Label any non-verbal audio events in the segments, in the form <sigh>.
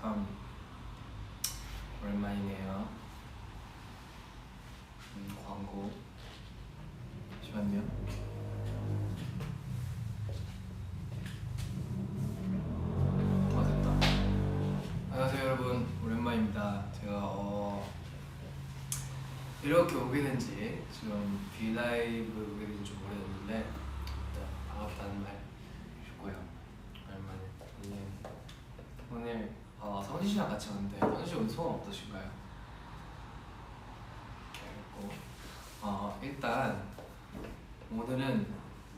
참 오랜만이네요. 음, 광고 잠시만요. 아 됐다. 안녕하세요 여러분 오랜만입니다. 제가 어, 이렇게 오게 된 지 지금 비라이브 오게 된지 좀 오래됐는데 일단 반갑다는 말 해주고요. 오랜만에 오늘 오늘 어, 성진 씨랑 같이 왔는데 성진 씨 오늘 소감 어떠신가요? 그리고 어, 일단 오늘은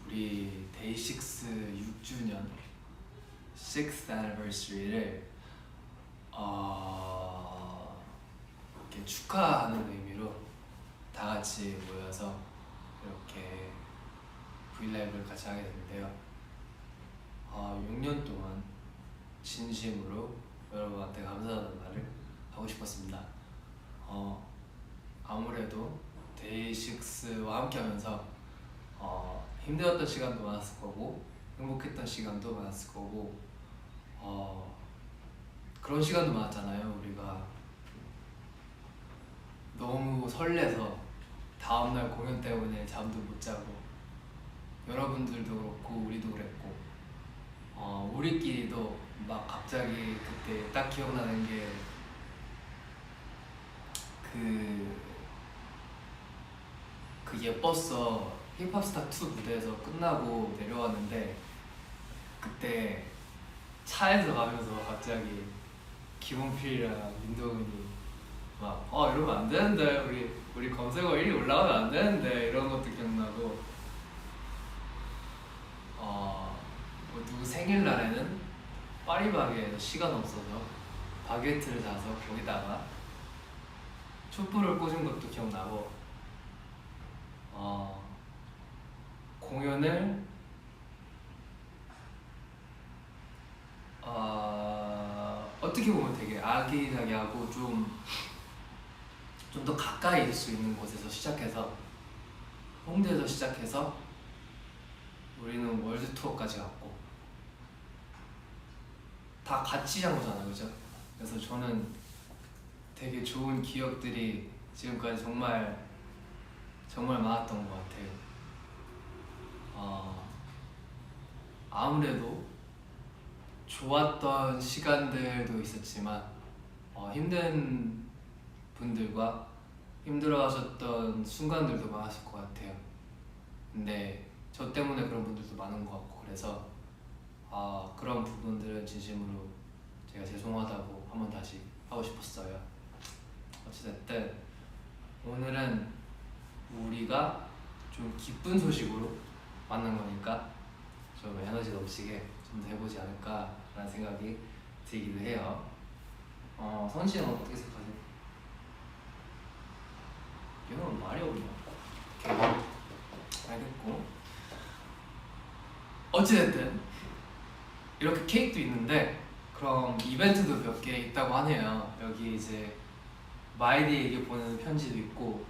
우리 데이식스 6주년 6th anniversary를 어, 이렇게 축하하는 의미로 다 같이 모여서 이렇게 브이라이브를 같이 하게 됐는데요. 어, 6년 동안 진심으로 여러분한테 감사하다는 말을 하고 싶었습니다. 어, 아무래도 데이식스와 함께하면서 어, 힘들었던 시간도 많았을 거고 행복했던 시간도 많았을 거고 어, 그런 시간도 많았잖아요. 우리가 너무 설레서 다음날 공연 때문에 잠도 못 자고 여러분들도 그렇고 우리도 그랬고 어, 우리끼리도 막 갑자기 그때 딱 기억나는 게 그, 그 예뻤어 힙합스타 2 무대에서 끝나고 내려왔는데 그때 차에서 가면서 갑자기 김원필이랑 민동훈이 막 어 이러면 안 되는데 우리 우리 검색어 1위 올라가면 안 되는데. 이런 것도 기억나고. 어 뭐 누구 생일날에는 파리바게에서 시간 없어서 바게트를 사서 거기다가 촛불을 꽂은 것도 기억나고 어 공연을 어, 어떻게 보면 되게 아기자기하고 좀 좀 더 가까이 있을 수 있는 곳에서 시작해서 홍대에서 시작해서 우리는 월드 투어까지 갔고 다 같이 한 거잖아요, 그죠? 그래서 저는 되게 좋은 기억들이 지금까지 정말 정말 많았던 것 같아요. 어, 아무래도 좋았던 시간들도 있었지만 어, 힘든 분들과 힘들어하셨던 순간들도 많았을 것 같아요. 근데 저 때문에 그런 분들도 많은 것 같고 그래서 아, 그런 부분들은 진심으로 제가 죄송하다고 한 번 다시 하고 싶었어요. 어찌됐든 오늘은 우리가 좀 기쁜 소식으로 만난 거니까 좀 에너지 넘치게 좀더 해보지 않을까라는 생각이 들기도 해요. 어, 선 씨는 어떻게 생각하세요? 이건 말이 없네. 오케이. 알겠고. 어찌됐든 이렇게 케이크도 있는데 그럼 이벤트도 몇 개 있다고 하네요. 여기 이제 마이디에게 보내는 편지도 있고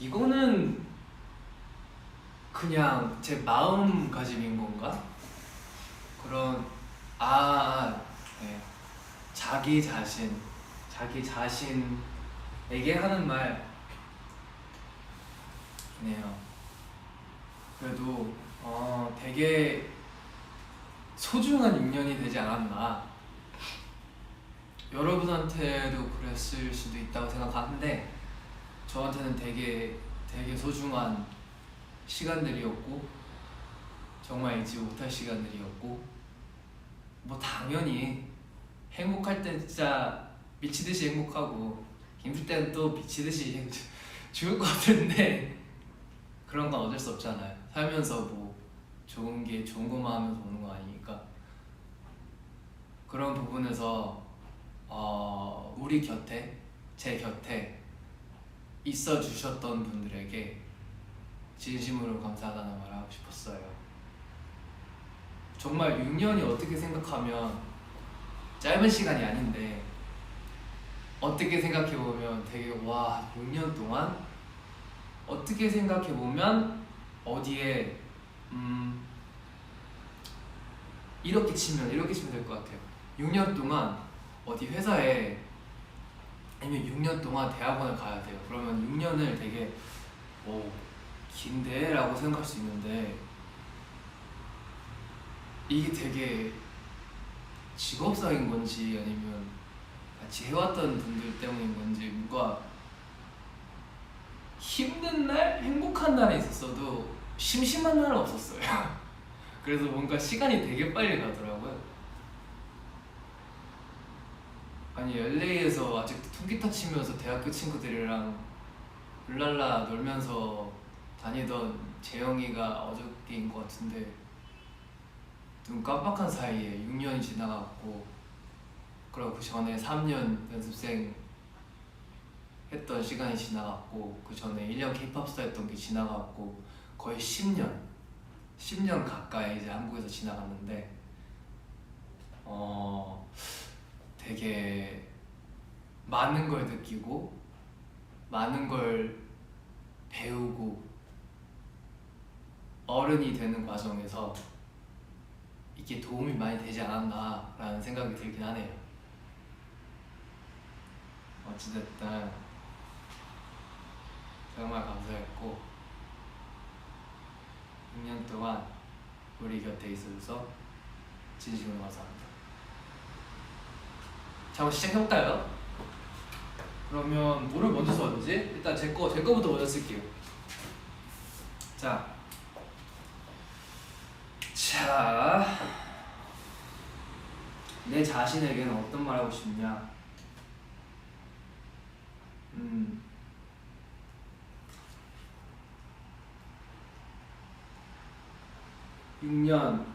이거는 그냥 제 마음가짐인 건가? 그런 아 네. 자기 자신 자기 자신에게 하는 말이네요. 그래도 어 되게 소중한 6년이 되지 않았나. 여러분한테도 그랬을 수도 있다고 생각하는데 저한테는 되게 되게 소중한 시간들이었고 정말 잊지 못할 시간들이었고 뭐 당연히 행복할 때 진짜 미치듯이 행복하고 힘들 때는 또 미치듯이 행- <laughs> 죽을 것 같은데 <laughs> 그런 건 어쩔 수 없잖아요. 살면서 뭐 좋은 게 좋은 것만 하면서 오는 거 아니니까. 그런 부분에서 어, 우리 곁에 제 곁에 있어 주셨던 분들에게 진심으로 감사하다는 말을 하고 싶었어요. 정말 6년이 어떻게 생각하면 짧은 시간이 아닌데 어떻게 생각해 보면 되게 와 6년 동안 어떻게 생각해 보면 어디에 음 이렇게 치면 이렇게 치면 될 것 같아요. 6년 동안 어디 회사에 아니면 6년 동안 대학원을 가야 돼요. 그러면 6년을 되게 오 긴데라고 생각할 수 있는데 이게 되게 직업상인 건지 아니면 같이 해왔던 분들 때문인 건지 뭔가 힘든 날, 행복한 날에 있었어도 심심한 날은 없었어요. <laughs> 그래서 뭔가 시간이 되게 빨리 가더라고요. 아니 LA에서 아직도 통기타 치면서 대학교 친구들이랑 룰랄라 놀면서 다니던 재영이가 어저께인 것 같은데 눈 깜빡한 사이에 6년이 지나갔고 그리고 그 전에 3년 연습생 했던 시간이 지나갔고 그 전에 1년 K-pop 스타 했던 게 지나갔고 거의 10년 10년 가까이 이제 한국에서 지나갔는데 어 되게 많은 걸 느끼고 많은 걸 배우고 어른이 되는 과정에서 이게 도움이 많이 되지 않았나라는 생각이 들긴 하네요. 어찌됐든 정말 감사했고 6년 동안 우리 곁에 있어줘서 진심으로 감사합니다. 자, 한번 시작해볼까요? 그러면 뭐를 먼저 써야지? 일단 제 거, 제 거부터 먼저 쓸게요. 자, 자, 내 자신에게는 어떤 말 하고 싶냐? 음, 육년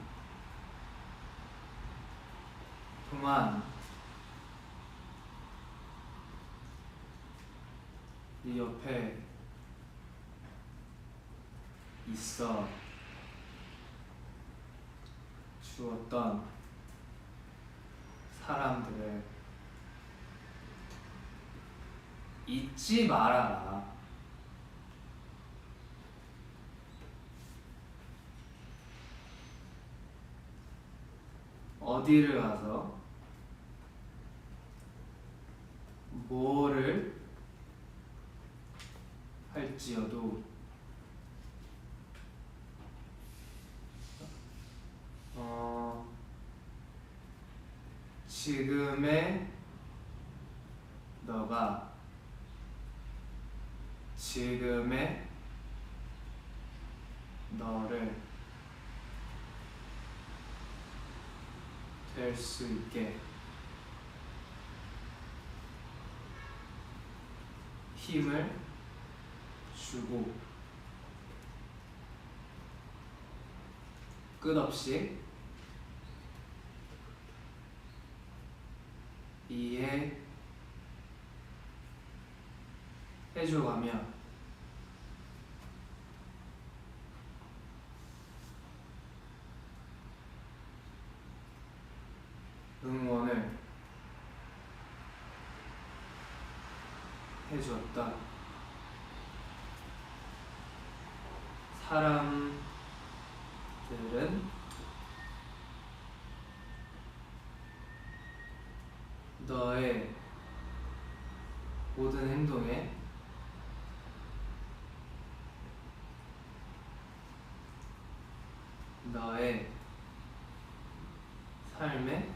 동안 네 옆에 있어 주었던 사람들을 잊지 말아라. 어디를 가서 뭐를 할지어도 어, 지금의 너가 지금의 너를 될 수 있게 힘을 주고 끝없이 이해 해줘가며 응원을 해주었다. 사람들은 너의 모든 행동에 너의 삶에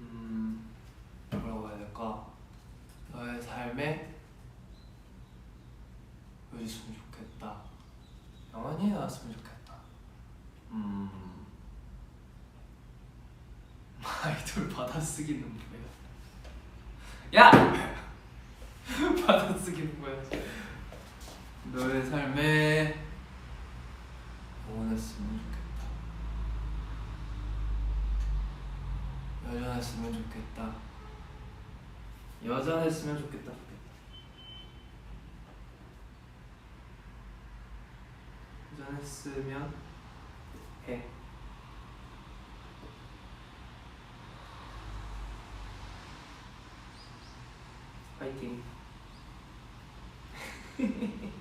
음 될까 너의 삶에 보여줬으면 좋겠다. 영원히 나왔으면 좋겠다. 음. <laughs> 아이돌 받아쓰기는 뭐야? 야! <laughs> 받아쓰기는 뭐야? 너의 삶에 응원했으면 좋겠다. 여전했으면 좋겠다. 여자 했으면 좋겠다. 여자 했으면 해. 파이팅. <laughs>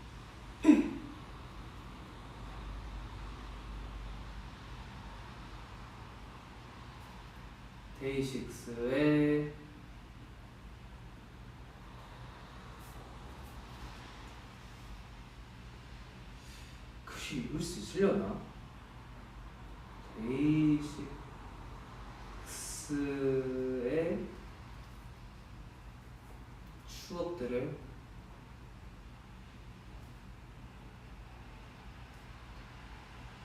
데이식스의 읽을 수 있으려나? 데이식스의 추억들을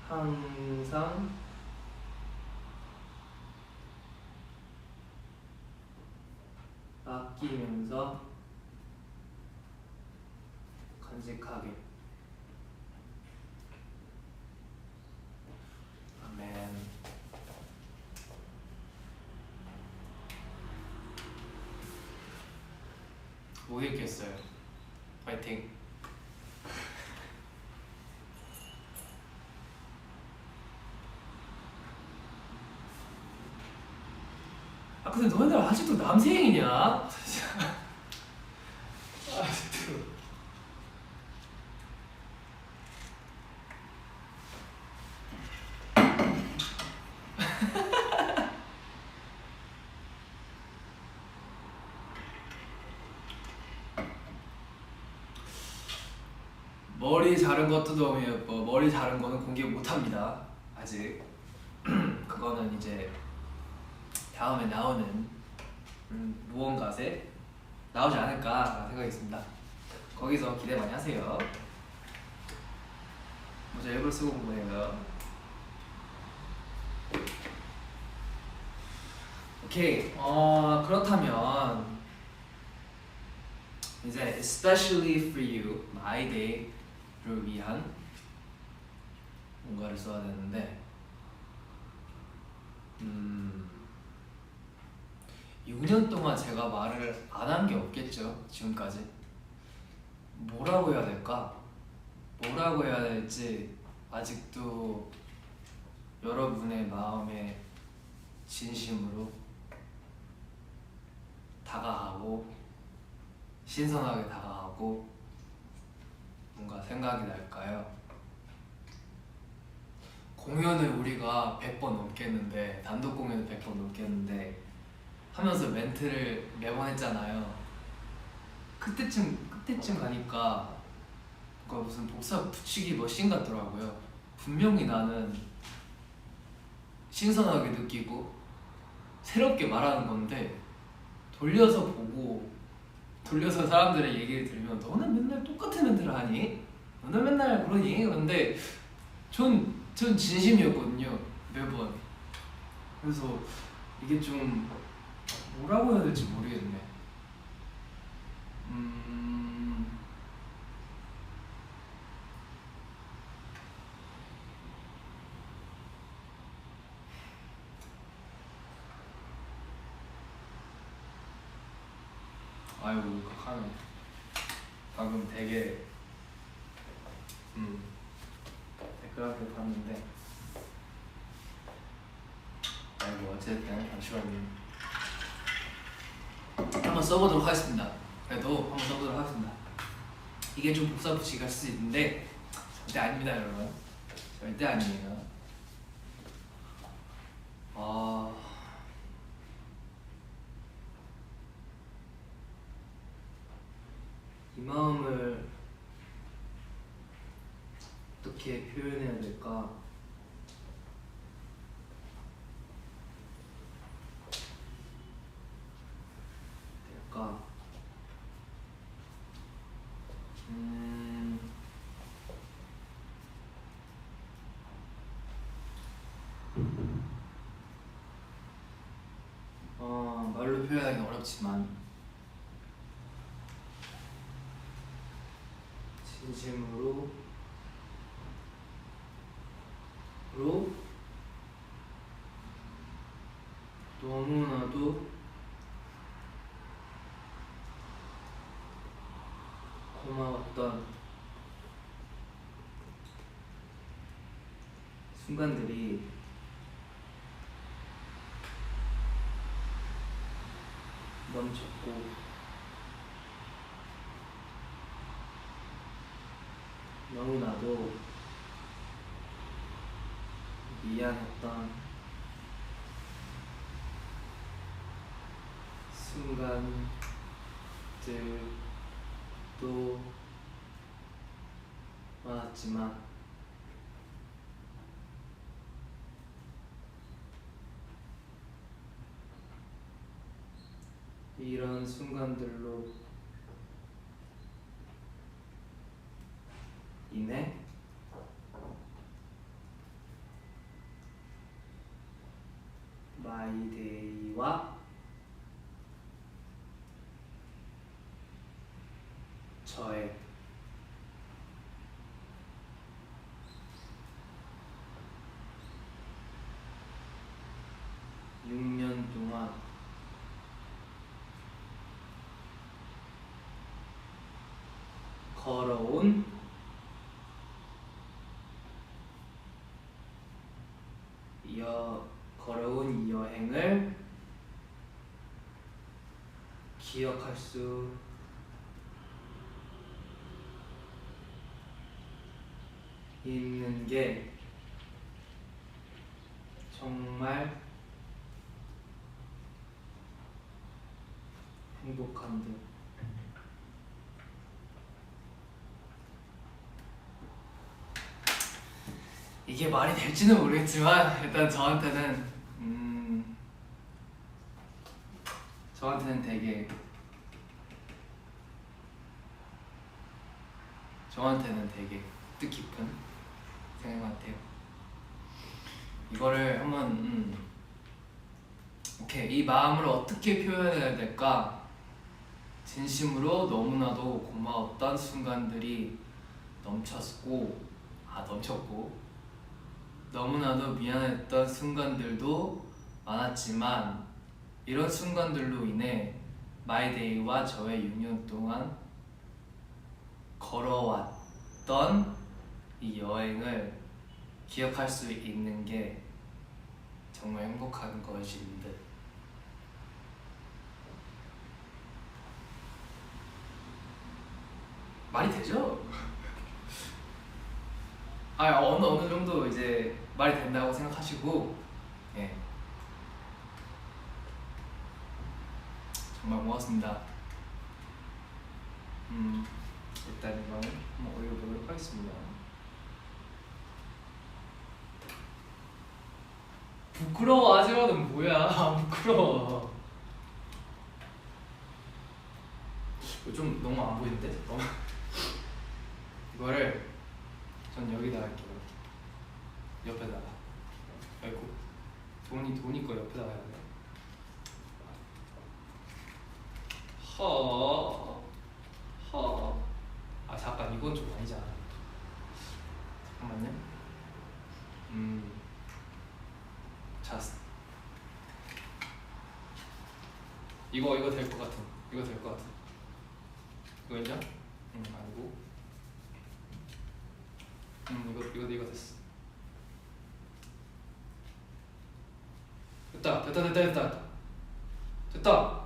항상 아끼면서 간직하게 아멘 못 읽겠어요 파이팅 아 근데 너네들 아직도 남생이냐? 아 진짜 머리 자른 것도 너무 예뻐 머리 자른 거는 공개 못 합니다 아직 <clears throat> 그거는 이제 다음에 나오는 음, 무언가에 나오지 않을까 생각이 있습니다. 거기서 기대 많이 하세요. 먼저 일부러 쓰고 온 거예요. 오케이. 어 그렇다면 이제 especially for you, my day 를 위한 뭔가를 써야 되는데 음. 6년 동안 제가 말을 안 한 게 없겠죠 지금까지 뭐라고 해야 될까 뭐라고 해야 될지 아직도 여러분의 마음에 진심으로 다가가고 신선하게 다가가고 뭔가 생각이 날까요? 공연을 우리가 100번 넘겠는데 단독 공연을 100번 넘겠는데 하면서 멘트를 매번 했잖아요. 그때쯤 그때쯤 가니까 그 무슨 복사 붙이기 머신 같더라고요. 분명히 나는 신선하게 느끼고 새롭게 말하는 건데 돌려서 보고 돌려서 사람들의 얘기를 들으면 너는 맨날 똑같은 멘트를 하니? 너는 맨날 그러니? 근데 전, 전 진심이었거든요 매번 그래서 이게 좀 뭐라고 해야 될지 모르겠네. 음. 아이고 하네. 방금 되게 음 댓글 한개 봤는데 아이고 어쨌든 잠시만요. 한번 써보도록 하겠습니다. 그래도 한번 써보도록 하겠습니다. 이게 좀 복사 붙이기가 수 있는데 절대 아닙니다, 여러분. 절대 아니에요. 아. 이 마음을 어떻게 표현해야 될까? 될까? 음. 어, 말로 표현하기 어렵지만 진심으로 로 너무나도 고마웠던 순간들이 넘쳤고 너무나도 미안했던 순간들도 많았지만 이런 순간들로 인해 마이데이와 저의 걸어온 여 걸어온 이 여행을 기억할 수 있는 게 정말 행복한데. 이게 말이 될지는 모르겠지만 일단 저한테는 음 저한테는 되게 저한테는 되게 뜻깊은 생각 같아요. 이거를 한번 음, 오케이 이 마음을 어떻게 표현해야 될까? 진심으로 너무나도 고마웠던 순간들이 넘쳤고 아 넘쳤고 너무나도 미안했던 순간들도 많았지만 이런 순간들로 인해 마이데이와 저의 6년 동안 걸어왔던 이 여행을 기억할 수 있는 게 정말 행복한 것인 듯. 말이 되죠? <laughs> 아 어느 어느 정도 이제 말이 된다고 생각하시고 예 정말 고맙습니다. 음 일단 이거는 한번 올려보도록 하겠습니다. 부끄러워 하지마는 뭐야 <laughs> 부끄러워. 좀 너무 안 보이는데 너무 이거를 전 여기다 할게요. 옆에다가. 아이고 돈이 돈이 거 옆에다가 해야 돼. 허. 허. 아 잠깐 이건 좀 아니잖아. 잠깐만요. 음. 자. 이거 이거 될 것 같은. 이거 될 것 같은. 이거 인정? 응 아니고. 음 이거 이거 이거 됐어. 됐다 됐다 됐다 됐다.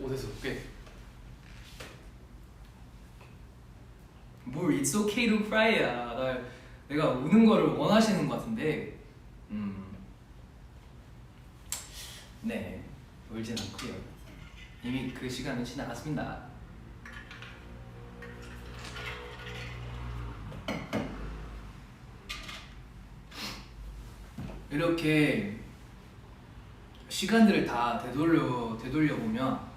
오 됐어 오케이. 뭘 Cry야. 나 내가 우는 거를 원하시는 것 같은데. 음. 네 울진 않고요. 이미 그 시간은 지나갔습니다. 이렇게 시간들을 다 되돌려 되돌려 보면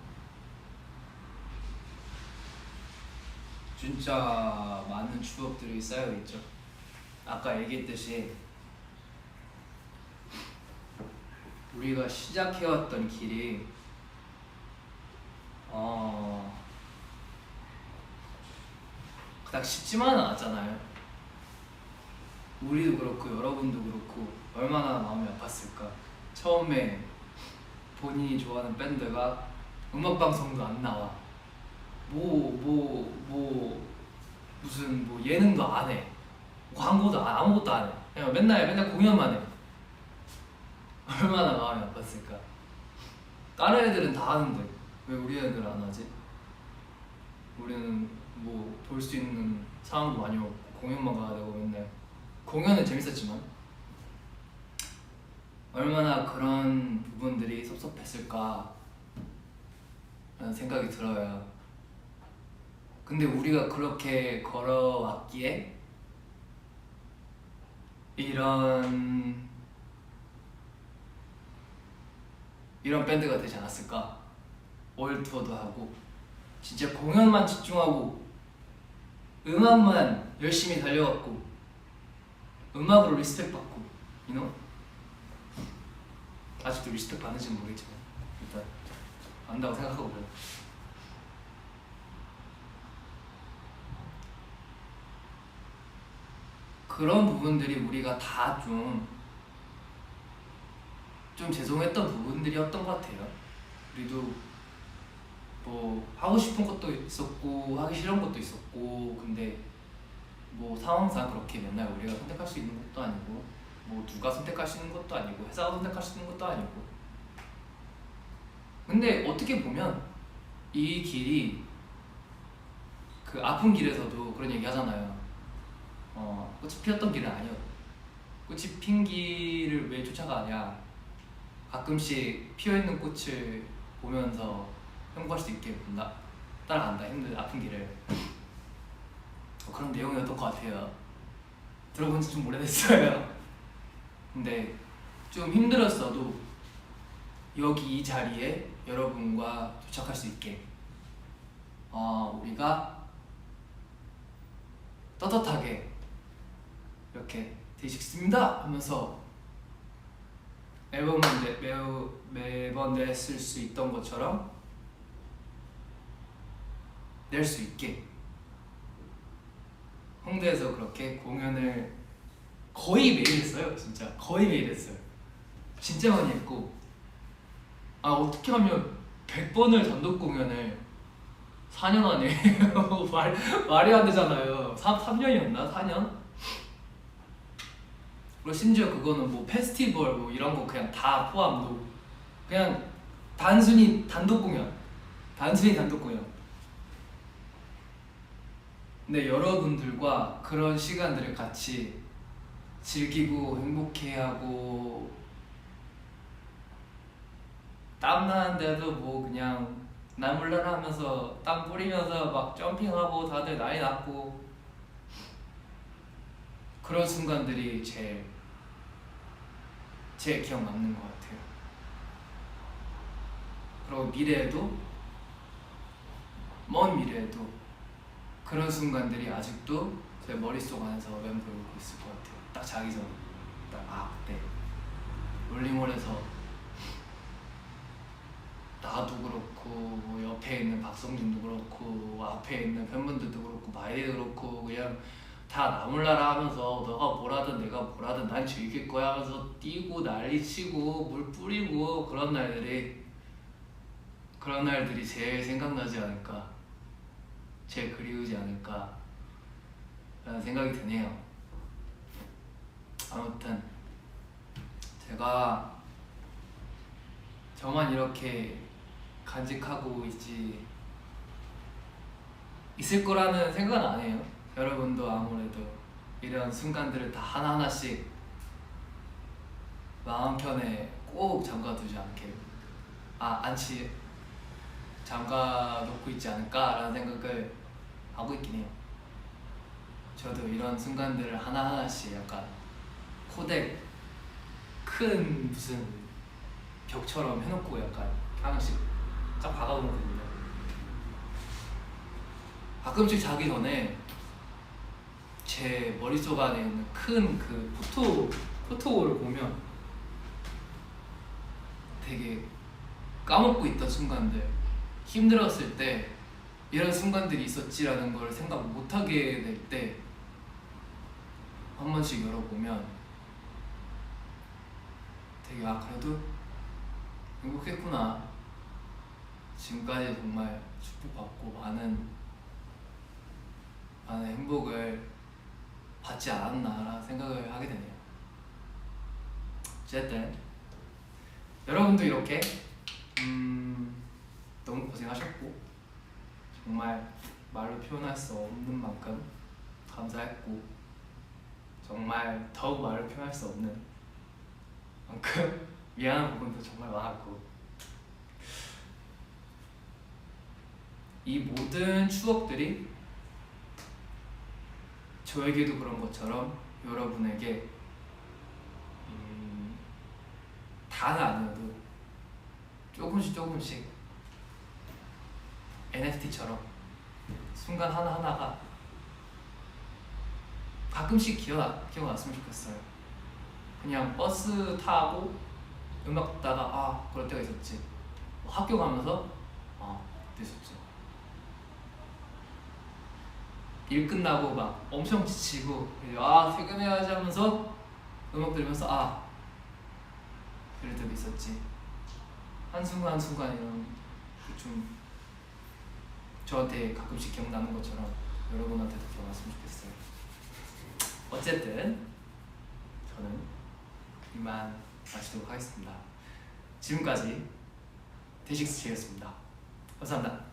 진짜 많은 추억들이 쌓여 있죠. 아까 얘기했듯이 우리가 시작해왔던 길이 어 그닥 쉽지만은 않았잖아요. 우리도 그렇고 여러분도 그렇고 얼마나 마음이 아팠을까. 처음에 본인이 좋아하는 밴드가 음악 방송도 안 나와. 뭐 뭐 뭐 무슨 뭐 예능도 안 해. 광고도 안, 아무것도 안 해. 그냥 맨날 맨날 공연만 해. <laughs> 얼마나 마음이 아팠을까. 다른 애들은 다 하는데 왜 우리 애들 안 하지? 우리는 뭐 볼 수 있는 상황도 많이 없고 공연만 가야 되고 맨날 공연은 재밌었지만 얼마나 그런 부분들이 섭섭했을까 라는 생각이 들어요. 근데 우리가 그렇게 걸어왔기에 이런 이런 밴드가 되지 않았을까? 올 투어도 하고 진짜 공연만 집중하고 음악만 열심히 달려왔고 음악으로 리스펙 받고 you know? 아직도 리스펙 받는지는 모르겠지만 일단 안다고 생각하고요 그런 부분들이 우리가 다 좀 좀 죄송했던 부분들이었던 것 같아요. 우리도 뭐 하고 싶은 것도 있었고 하기 싫은 것도 있었고 근데 뭐 상황상 그렇게 맨날 우리가 선택할 수 있는 것도 아니고 뭐 누가 선택할 수 있는 것도 아니고 회사가 선택할 수 있는 것도 아니고 근데 어떻게 보면 이 길이 그 아픈 길에서도 그런 얘기 하잖아요. 어, 꽃이 피었던 길은 아니었. 꽃이 핀 길을 왜 쫓아가냐? 가끔씩 피어 있는 꽃을 보면서 행복할 수 있게 본다. 따라간다. 힘든 아픈 길을. 어, 그런 내용이었던 것 같아요. 들어본 지 좀 오래됐어요. <laughs> 근데 좀 힘들었어도 여기 이 자리에 여러분과 도착할 수 있게 어, 우리가 떳떳하게 이렇게 데이식스입니다 하면서 앨범을 내, 매우, 매번 냈을 수 있던 것처럼 낼 수 있게 홍대에서 그렇게 공연을 거의 매일 했어요 진짜 거의 매일 했어요 진짜 많이 했고 아 어떻게 하면 100번을 단독 공연을 4년 안에 <laughs> 말, 말이 안 되잖아요 3, 3년이었나? 4년? 그리고 심지어 그거는 뭐 페스티벌 뭐 이런 거 그냥 다 포함도 그냥 단순히 단독 공연 단순히 단독 공연. 근데 여러분들과 그런 시간들을 같이 즐기고 행복해하고 땀 나는데도 뭐 그냥 나몰라라 하면서 땀 뿌리면서 막 점핑하고 다들 난리 났고 그런 순간들이 제일 제일 기억 남는 것 같아요. 그리고 미래에도 먼 미래에도 그런 순간들이 아직도 제 머릿속 안에서 맴돌고 있을 것 같아요. 딱 자기 전, 딱아 그때 롤링홀에서 나도 그렇고 뭐 옆에 있는 박성준도 그렇고 앞에 있는 팬분들도 그렇고 마이도 그렇고 그냥 다 나몰라라 하면서 너가 뭐라든 내가 뭐라든 난 즐길 거야. 하면서 뛰고 난리치고 물 뿌리고 그런 날들이 그런 날들이 제일 생각나지 않을까? 제일 그리우지 않을까? 라는 생각이 드네요. 아무튼 제가 저만 이렇게 간직하고 있지 있을 거라는 생각은 안 해요 여러분도 아무래도 이런 순간들을 다 하나하나씩 마음 편에 꼭 잠가두지 않게 아 안치 잠가 놓고 있지 않을까라는 생각을 하고 있긴 해요. 저도 이런 순간들을 하나하나씩 약간 코덱 큰 무슨 벽처럼 해놓고 약간 하나씩 쫙 박아놓거든요. 가끔씩 자기 전에 제 머릿속 안에 있는 큰 그 포토 포토를 보면 되게 까먹고 있던 순간들 힘들었을 때 이런 순간들이 있었지라는 걸 생각 못하게 될 때 한 번씩 열어보면 되게 아 그래도 행복했구나. 지금까지 정말 축복받고 많은 많은 행복을 받지 않았나라는 생각을 하게 되네요. 어쨌든 여러분도 이렇게 음, 너무 고생하셨고 정말 말로 표현할 수 없는 만큼 감사했고 정말 더욱 말로 표현할 수 없는 만큼 <laughs> 미안한 부분도 정말 많았고 이 모든 추억들이 저에게도 그런 것처럼 여러분에게 음, 다는 아니어도 조금씩 조금씩 NFT처럼 순간 하나하나가 가끔씩 기억나, 기억났으면 좋겠어요. 그냥 버스 타고 음악 듣다가 아 그럴 때가 있었지. 뭐 학교 가면서 아 있었지. 일 끝나고 막 엄청 지치고 아 퇴근해야지 하면서 음악 들으면서 아 그럴 때도 있었지. 한순간 한순간 이런 그좀 저한테 가끔씩 기억나는 것처럼 여러분한테도 기억났으면 좋겠어요. 어쨌든 저는 이만 마치도록 하겠습니다. 지금까지 데식스 제이였습니다. 감사합니다.